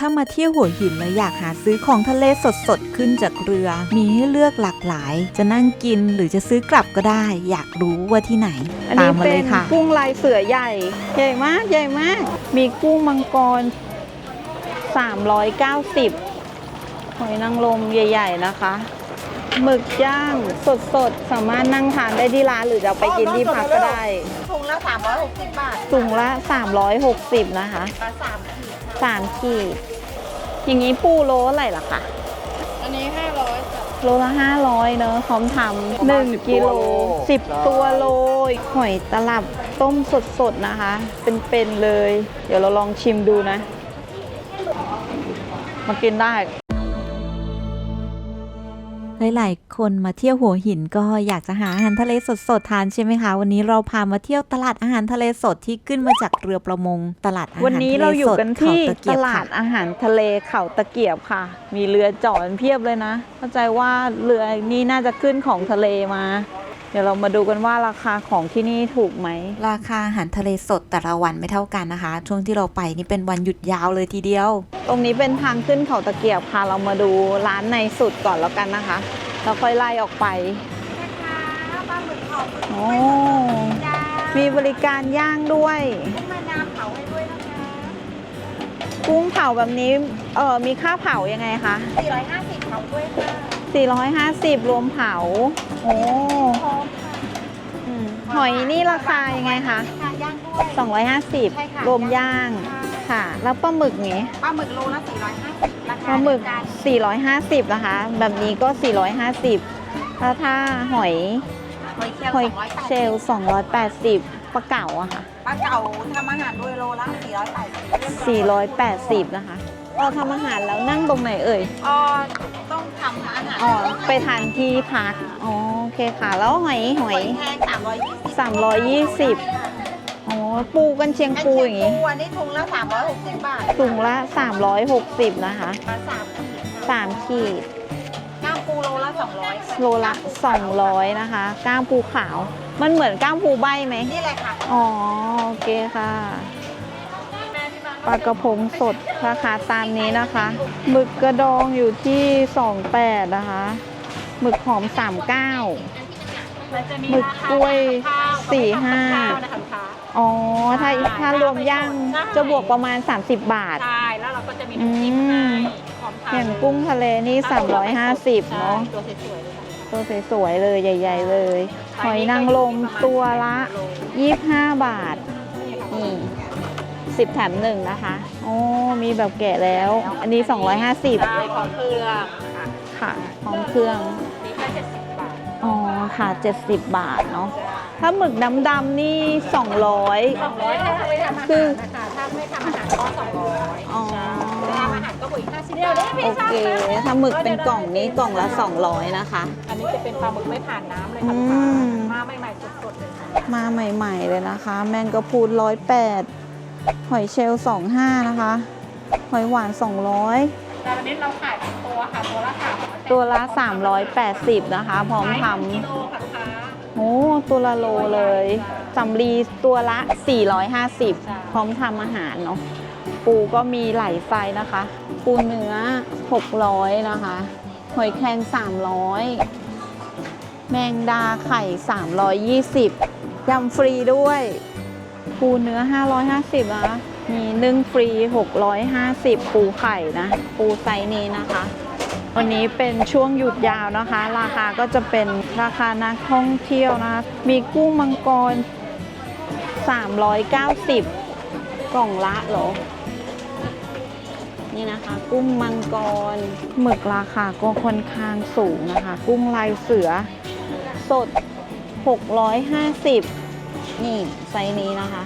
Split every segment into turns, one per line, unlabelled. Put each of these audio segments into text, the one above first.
ถ้ามาเที่ยวหัวหินแล้วอยากหาซื้อของทะเลสดๆ ขึ้นจากเรือ มีให้เลือกหลากหลาย จะนั่งกินหรือจะซื้อกลับก็ได้ อยากรู้ว่าที่ไหน
อัน
ตา
นี้
มมา
เป็
เลย
น
ค่ะ
กุ้งลายเสือใหญ่ ใหญ่มากใหญ่มาก มีกุ้งมังกร 390 หอยนางรมใหญ่ ๆ นะคะ หมึกย่างสดๆสามารถนั่งทานได้ที่ร้านหรือจะเอาไปกินที่พักก็ได้
ถุงละ360 บาท
ถุงละ 360 นะคะ
ปลาสามขีด
สามขีดอย่างนี้ปูโลอะไรล่ะคะ
อันนี้ 500จ้ะ
โลละ 500 เนอะพร้อมทำหนึ่งกิโลสิบตัวโลหอยตลับต้มสดๆนะคะ เป็นๆเลย เดี๋ยวเราลองชิมดูนะ มากินได้
หลายๆ คนมาเที่ยวหัวหินก็อยากจะหาอาหารทะเลสดๆทานใช่ไหมคะ วันนี้เราพามาเที่ยวตลาดอาหารทะเลสดที่ขึ้นมาจากเรือประมง ตลาดอาหาร
วันนี้
ทะเล
เราอยู่
สด
กันที่
เขะเกี
ต
ยบ
ลาดอาหารทะเลเขาตะเกียบค่ะ มีเรือจอดเพียบเลยนะ เข้าใจว่าเรือนี้น่าจะขึ้นของทะเลมา เดี๋ยวเรามาดูกันว่าราคาของที่นี่ถูกไหม
ราคาอาหารทะเลสดแต่ละวันไม่เท่ากันนะคะ ช่วงที่เราไปนี่เป็นวันหยุดยาวเลยทีเดียว
ตรงนี้เป็นทางขึ้นเขาตะเกียบค่ะ เรามาดูร้านในสุดก่อนแล้วกันนะคะแล้วค่อยไล่ออกไป
นะคะปลาหมึกเผาหมึก
โอ้
จ้า
มีบริการย่างด้วย
กุ้งแม่น้ำเผาให้ด้วยนะคะ
กุ้งเผาแบบนี้เออมีค่าเผายังไงคะ
450เผาด้วยค่ะ
450 รวมเผา โอ้
พร้อม
อืมหอยนี่ราคายังไงคะ
ค่ะย่างด้วย ใช่ค่ะ
250 รวมย่างค่ะ แล้วปลาหมึกนี้
ปลาหมึกโลละ450รา
ป
คา
ลาหมึก
เดียวกัน
450 นะคะ แบบนี้ก็ 450แล้วถ้าหอย
หอยเชลล์
หอยเชล
280
ล์280ปลาเก๋าอะค่ะ
ปลาเก๋าทำอาหารด้วยโลละ480
480 นะคะเราทำอาหารแล้วนั่งตรงไหนเอ่ย
อ๋อต้อ งทำอาหาร
อ๋อไปทานที่พักอ๋อโอเคค่ะ แล้วหอยห
ห
อ
อย
ย
แห้ง320
อ๋อปูกันเชียง
กัน
ปู
เชี
อยย่างงงี้
ปูอันนี้ถุงละ360บาท
ถุงละ 360 นะคะ
ปลาสามขีดค่ะ
3 ขีด
ก้ามปูโลละ200
โลละ 200 นะคะ ก้ามปูขาว มันเหมือนก้ามปูใบไหม
นี่แหละค่ะ
อ๋อ โอเคค่ะ ปลากระพงสดราคาตามนี้นะคะหมึกกระดองอยู่ที่ 28 นะคะหมึกหอม 39หมึกกล้วย 45 อ๋อ ถ้าถ้ารวมย่างจะบวกประมาณ 30 บาท
ใช่ แล้วเราก็จะมี
อื
น้ำจิ้ม
ม
ให้พร้อมทาน
อย่างกุ้งทะเลนี่ 350 เนาะ
ตัวสวยๆเลยค่ะ
ตัวสวยๆเลยใหญ่ ๆ เลย หอยนางรมตัวละ 25 บาทนี่ สิบแถมหนึ่งนะคะโอ้มีแบบแกะแล้ว อันนี้ 250
ใช่พร้อมเครื่องค่ะ
ค่ะพร้อมเครื่อง
นี่แค่เจ็ดสิบบาท
อ๋อค่ะ 70 บาทเนาะถ้าหมึกดำๆนี่ 200
สองร้อยถ้าไม่ทำอา
คื
หา
อ
รนะคะถ้าไม่ทำอาหารก็สองร้อย
อ๋อ
ทำอาหารก็บวกอีกห้าสิบบาท
โอเคถ้าหมึกเป็นกล่องนี้กล่องละ 200 นะคะ
อันนี้จะเป็นปลาหมึกไม่ผ่านน้ำเลย
อื
ค่ะลูกค้ามมาใหม่ๆสดๆเลยค่ะ
มาใหม่ๆเลยนะคะ แมงกะพรุน108 หอยเชลล์25 นะคะ หอยหวาน 200
แต่วันนี้เราขายเป็นตัวค่ะ ตัวละสาม
ตัวละ 380 นะคะ พร้อมท
กิโลค่ะลูกค้าำ
โอ้ตัวละโลเลยสำลีตัวละ 450 พร้อมทำอาหารเนาะ ปูก็มีหลายไซส์นะคะ ปูเนื้อ 600 นะคะ หอยแครง300 แมงดาไข่ 320ยำฟรีด้วย ปูเนื้อ 550นะคะมีนึ่งฟรี 650 ปูไข่นะ ปูไซนี้นะคะ วันนี้เป็นช่วงหยุดยาวนะคะ ราคาก็จะเป็นราคานักท่องเที่ยวนะคะมีกุ้งมังกร 390 กล่องละหรอ นี่นะคะ กุ้งมังกร หมึกราคาก็ค่อนข้างสูงนะคะ กุ้งลายเสือ สด 650 นี่ไซส์นี้นะคะ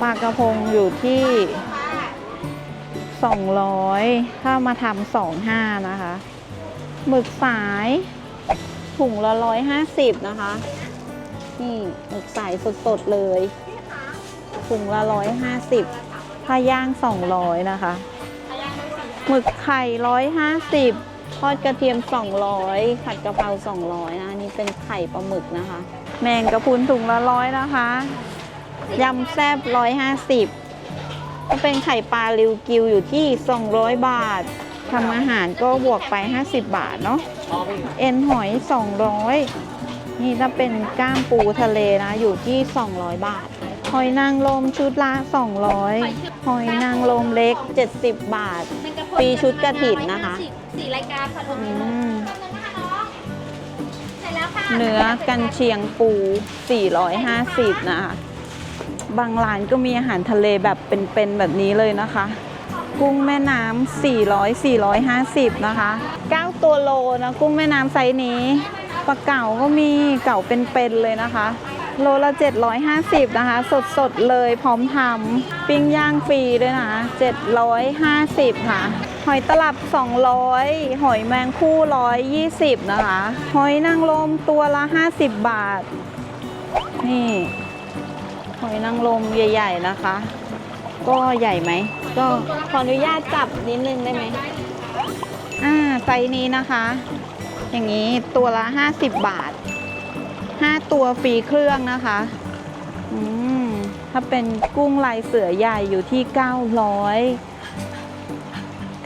ปลากระพงอยู่ที่ 200 ถ้ามาทำสองห้านะคะ หมึกสายถุงละ 150 นะคะ นี่หมึกสายสดๆเลยถุงละ 150ถ้าย่าง 200 นะคะ หมึกไข่ 150 ทอดกระเทียม 200 ผัดกะเพรา 200นะอันนี่เป็นไข่ปลาหมึกนะคะ แมงกะพรุนถุงละร้อยนะคะ ยำแซ่บ150ก็เป็นไข่ปลาริวกิวอยู่ที่ 200 บาททำอาหารก็บวกไป 50 บาทเนาะเอ็นหอย 200 นี่ถ้าเป็นก้ามปูทะเลนะ อยู่ที่ 200 บาท หอยนางรมชุดละ 200 หอยนางรมเล็ก 70 บาท ปีชุดกระถิ่นนะคะ
สี่รายการค่ะรวม
อื
นี้
ม
เสร็จแล้วค่ะ
เนื้อกันเชียงปู 450 นะคะ บางร้านก็มีอาหารทะเลแบบเป็นๆแบบนี้เลยนะคะ กุ้งแม่น้ำ400 450 นะคะ 9 ตัวโลนะ กุ้งแม่น้ำไซส์นี้ปลาเก๋าก็มีเก๋าเป็นๆเลยนะคะ โลละ 750 นะคะ สดๆเลยพร้อมทำปิ้งย่างฟรีด้วยนะ 750 ค่ะ หอยตลับ 200 หอยแมงคู่ 120 นะคะ หอยนางรมตัวละ 50 บาท นี่ หอยนางรมใหญ่ ๆ นะคะ ก็ใหญ่ไหม ก็ขออนุญาตจับนิดนึงได้ไหมอ่าไซส์นี้นะคะ อย่างนี้ตัวละ 50 บาท 5 ตัวฟรีเครื่องนะคะ อืม ถ้าเป็นกุ้งลายเสือใหญ่อยู่ที่ 900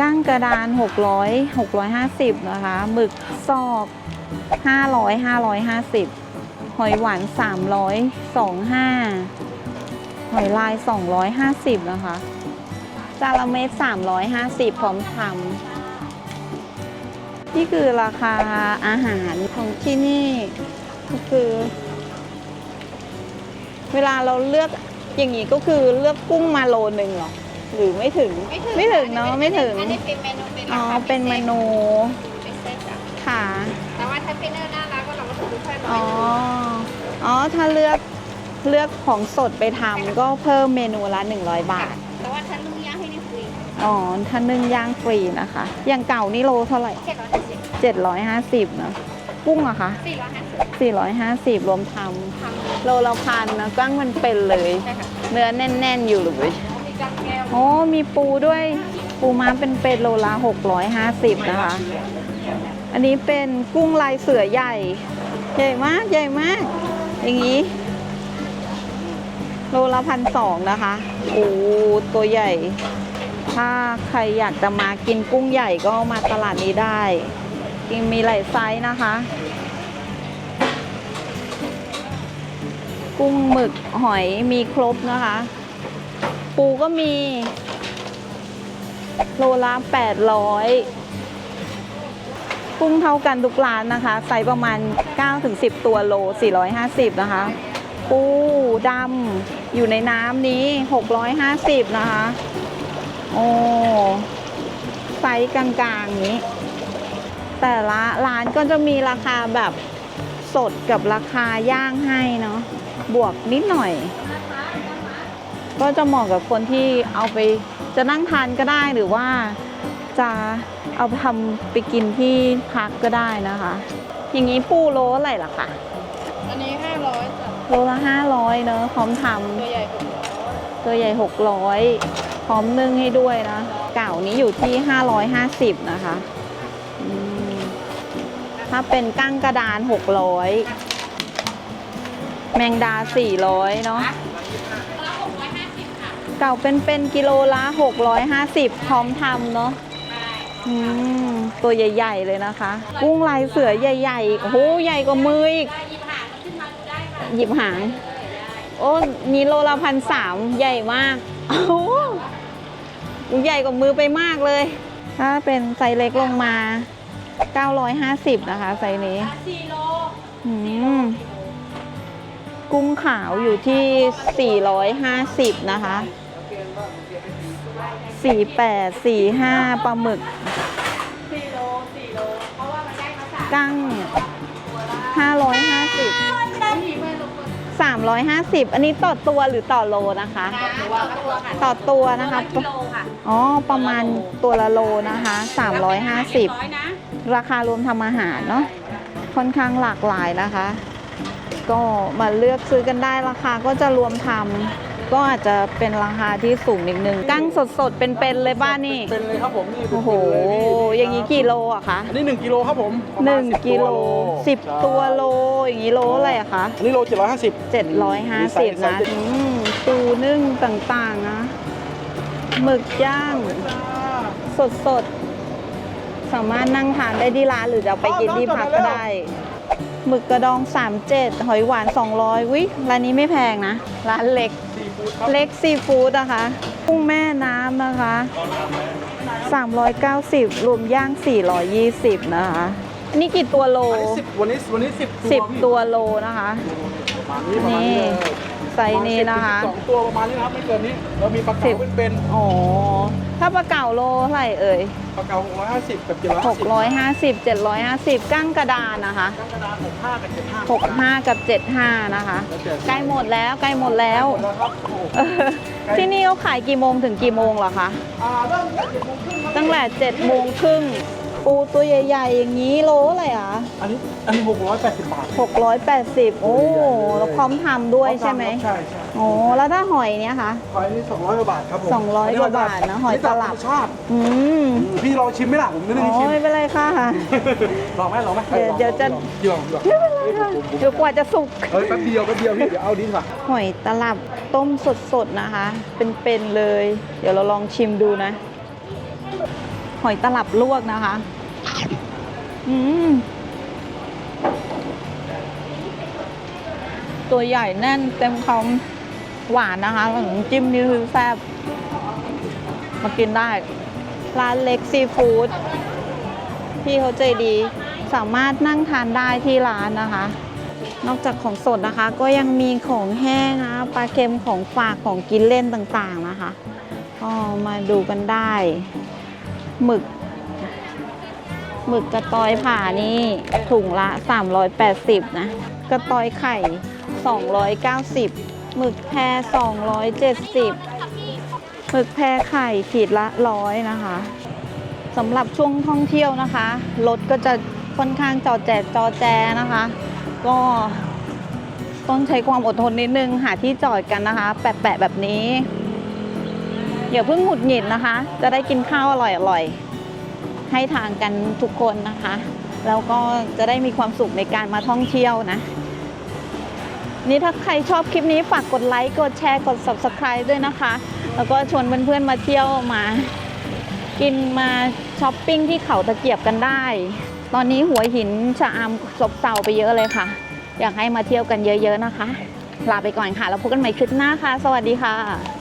ก้างกระดาน 600 650 นะคะ หมึกซอก 500 550 หอยหวาน 300 25 หอยลาย 250 นะคะ จาระเม็ด350 พร้อมทำนี่คือราคาอาหารของที่นี่ก็คือ เวลาเราเลือกอย่างนี้ก็คือเลือกกุ้งมาโลหนึ่งเหรอ หรือไม่ถึงไม่ถึงเนาะไม่ถึง
อันนี้เป็นเมนูเป็น
อ๋อ
ราคา
เป็นเมนู
เป็นเซตอะ
ค่ะ
แต่ว่าถ้าเป็นเนอร์น่ารักก็เราก็ถูกแค่ร้อ
อ๋
ย
ออ๋อถ้าเลือกเลือกของสดไปทำก็เพิ่มเมนูละ100 บาท
แต่ว่าถ้าลุงย่างให้นี่ฟรี
อ๋อถ้านึ่งย่างฟรีนะคะ อย่างเก่านี่โลเท่าไหร่
เจ็ดร้อยห้าสิบ
750นะกุ้งอะคะ
สี่ร้อยห้าสิบ
450รวมท
ทำำ
โลละพันนะกั้งมันเป็นเลย
ใช่ค่ะ
เนื้อแน่น ๆ อยู่เลย โอ้มีปูด้วย ปูม้าเป็นเป็ดโลละ650 นะคะ อันนี้เป็นกุ้งลายเสือใหญ่ ใหญ่มาก ใหญ่มาก อย่างนี้ โลละพันสองนะคะ โอ้ ตัวใหญ่ ถ้าใครอยากจะมากินกุ้งใหญ่ก็มาตลาดนี้ได้จริงมีหลายไซส์นะคะ กุ้งหมึกหอยมีครบนะคะ ปูก็มี โลละ800กุ้งเท่ากันทุกร้านนะคะไซส์ประมาณ 9-10 ตัวโล 450 นะคะ ปูดำอยู่ในน้ำนี้ 650 นะคะ โอ้ไซส์กลางๆนี้ แต่ละร้านก็จะมีราคาแบบสดกับราคาย่างให้เนาะบวกนิดหน่อย ก็จะเหมาะกับคนที่เอาไปจะนั่งทานก็ได้หรือว่าจะเอาไปทำไปกินที่พักก็ได้นะคะ อย่างนี้ปูโลอะไหรล่ะคะ
อันนี้ห้าร้อยจ้ะ
โลละห้าร้อยเนอะพร้อมท
ตัวใหญ่กว่าำ
ตัวใหญ่หกร้อยพร้อมนึ่งให้ด้วยนะ เก่านี้อยู่ที่ห้าร้อยห้าสิบนะคะอืมถ้าเป็นกั้งกระดานหกร้อยแมงดาสี่ร้อยเนาะ เก่าเป็นเป็นกิโลละ 650 พร้อมทำเนาะอืมตัวใหญ่ ๆ เลยนะคะ กุ้งลายเสือใหญ่ๆโอ้โหใหญ่กว่ามืออีกหยิบหาง โอ้นี่โลละพันสามใหญ่มากโอ้โหใหญ่กว่ามือไปมากเลย ถ้าเป็นไซส์เล็กลงมา 950 นะคะ ไซส์นี้อืมกุ้งขาวอยู่ที่ 450 นะคะ 48 45ปลาหมึกกั้ง550 350อันนี้ต่อตัวหรือต่อโลนะคะ ต่อตัวนะคะอ๋อประมาณตัวละโลนะคะ350ราคารวมทำอาหารเนาะค่อนข้างหลากหลายนะคะ ก็มาเลือกซื้อกันได้ราคาก็จะรวมทำ ก็อาจจะเป็นราคาที่สูงนิดนึงกั้งสดๆ เป็นๆเลยบ้านนี่
เป็นเลยครับผมนี่
โอ้โห
เป็นเลยพี่
อย่างนี้กี่โลอะคะ
อันนี้1กิโลครับผมประ
ห
มาณ
นึ่ง
10
กิโลสิบ
ใช่
ตัวโล อย่างนี้โลอะไรอะคะ
อันนี้โล750
เจ็ดร้อยห้าสิบ
มีไซส์
นะอืมปูนึ่งต่างๆนะ หมึกย่างสดสดๆ สามารถนั่งทานได้ที่ร้านหรือจะเอาไปกินที่พักก็ได้ หมึกกระดอง 37 หอยหวาน 200วิร้านนี้ไม่แพงนะ ร้านเล็ก เล็กซีฟู้ดนะคะกุ้งแม่น้ำนะคะ 390 รวมย่าง 420 นะคะ นี่กี่ตัวโล
สิบวันนี้วันนี้สิบตัวพี่
10ตัวโลนะคะ
ประมาณนี้ประมาณ
นี่
นี้เลย
ไซส์นี้นะคะ
สองตัวประมาณนี้นะครับไม่เกินนี้เรามีปลา
สิ
เก๋า
บ
เป็น
อ๋อ ถ้าปลาเก๋าโลเท่าไหร่เอ่ย
ๆปลาเก๋าหกร้อยห้าสิบกับเจ็ดร้อยห้าสิบ
650 750กั้งกระดานนะคะ
ตั้งกระดานหกห้ากับเจ็ดห้า
65กับ75นะคะ
แล้วแต่
ใกล้หมดแล้วใกล้หมดแล้ว
หมดแล้วครับโอ้โห
เออที่นี่เขาขายกี่โมงถึงกี่โมงเหรอคะ
อ่าเริ่มจากเจ็ดโมงครึ่งครับ
ตั้งแต่7โมงครึ่ง ปูตัวใหญ่ ๆ อย่างนี้โลอะไรอะ
อันนี้อันนี้หกร้อยแปดสิบบาท
680 โอ้แล้วพร้อมทำด้วยใช่ไหม
ใช่ใช่
โอ้แล้วถ้าหอยเนี้ยคะ
หอยนี่สองร้อยกว่าบาทครับผม
สองร้อยกว่าบาทนะหอยตลับ
นี่ธรรมชาติ
อืม
พี่ลองชิมไหมล่ะผมไม่ได้
โอ้
ชิม
ไม่เป็นไรค่ะ
ลองไหมลองไหม
เดี๋ยวเดี๋ยวจะ
เดี๋ยวเดี๋ยว
เดี๋ยวกว่าจะสุก
เฮ้ยแป๊บเดียวแป๊บเดียวพี่เดี๋ยวเอาดีกว่า
หอยตลับต้มสดๆนะคะ เป็นๆเลย เดี๋ยวเราลองชิมดูนะ หอยตลับลวกนะคะ อืม ตัวใหญ่แน่นเต็มคำหวานนะคะแล้วน้ำจิ้มนี่คือแซ่บ มากินได้ ร้านเล็กซีฟู้ดพี่เขาใจดี สามารถนั่งทานได้ที่ร้านนะคะ นอกจากของสดนะคะ ก็ยังมีของแห้งนะปลาเค็มของฝากของกินเล่นต่างๆนะคะ ก็มาดูกันได้ หมึก หมึกกระตอยผ่านี่ถุงละ 380 นะ กระตอยไข่ 290 หมึกแพร270 หมึกแพรไข่ขีดละร้อยนะคะสำหรับช่วงท่องเที่ยวนะคะ รถก็จะค่อนข้างจอแจจอแจนะคะ ก็ต้องใช้ความอดทนนิดนึง หาที่จอดกันนะคะ แปะๆแบบนี้ อย่าเพิ่งหงุดหงิดนะคะ จะได้กินข้าวอร่อยๆ ให้ทานกันทุกคนนะคะ แล้วก็จะได้มีความสุขในการมาท่องเที่ยวนะ นี่ถ้าใครชอบคลิปนี้ฝากกดไลค์ กดแชร์ กด subscribe ด้วยนะคะ แล้วก็ชวนเพื่อนๆมาเที่ยวมา กินมาช้อปปิ้งที่เขาตะเกียบกันได้ ตอนนี้หัวหินชะอำซบเซาไปเยอะเลยค่ะ อยากให้มาเที่ยวกันเยอะๆนะคะ ลาไปก่อนค่ะ แล้วพบกันใหม่คลิปหน้าค่ะ สวัสดีค่ะ